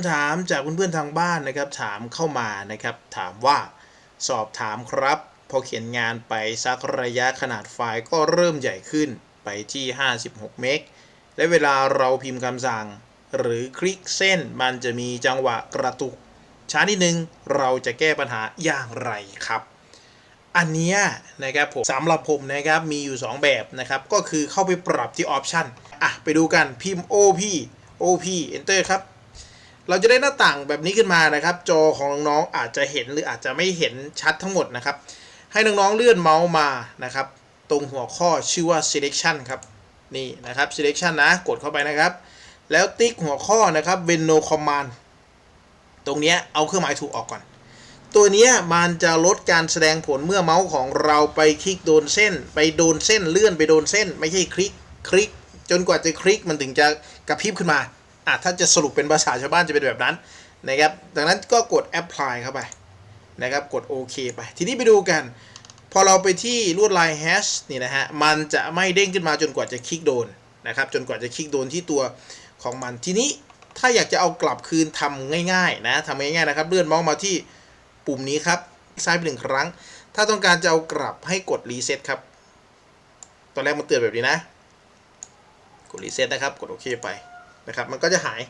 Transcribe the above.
ำถามจากเพื่อนๆทางบ้านนะครับ ถามเข้ามานะครับ ถามว่าสอบถามครับ พอเขียนงานไปสักระยะขนาดไฟล์ก็เริ่มใหญ่ขึ้นไปที่ 56 เมกและเวลาเราพิมพ์คำสั่ง หรือคลิกเส้นมันจะมีจังหวะกระตุก ช้านิดนึงเราจะแก้ปัญหาอย่างไรครับ อันนี้นะครับผมสำหรับผมนะครับมีอยู่ 2 แบบนะครับ ก็คือเข้าไปปรับที่ออปชันอะไปดูกันพิมพ์ OP OP Enter ครับ เราจะได้หน้าต่างแบบนี้ขึ้นมานะครับ จอของน้องๆอาจจะเห็นหรืออาจจะไม่เห็นชัดทั้งหมดนะครับ ให้น้องๆเลื่อนเมาส์มานะครับ ตรงหัวข้อชื่อว่า selection ครับนี่นะครับ selection นะกดเข้าไปนะครับ แล้วติ๊กหัวข้อนะครับ when no command ตรงนี้เอาเครื่องหมายถูกออกก่อน ตัวนี้มันจะลดการแสดงผลเมื่อเมาส์ของเราไปคลิกโดนเส้น ไปโดนเส้นเลื่อนไปโดนเส้น ไม่ใช่คลิกคลิก จนกว่าจะคลิกมันถึงจะกระพริบขึ้นมา อะถ้าจะสรุปเป็นภาษาชาวบ้านจะเป็นแบบนั้นนะครับดังนั้นก็กด apply เข้าไปนะครับกดโอเคไป ทีนี้ไปดูกัน พอเราไปที่ลวดลาย hash นี่นะฮะมันจะไม่เด้งขึ้นมาจนกว่าจะคลิกโดนนะครับจนกว่าจะคลิกโดนที่ตัวของมันทีนี้ถ้าอยากจะเอากลับคืนทำง่ายๆนะทำง่ายๆนะครับ เลื่อนเมาส์มาที่ปุ่มนี้ครับซ้ายไปหนึ่งครั้ง ถ้าต้องการจะเอากลับให้กดรีเซ็ตครับ ตอนแรกมันเตือนแบบนี้นะ กดรีเซ็ตนะครับ กดโอเคไป นะครับ มันก็จะหาย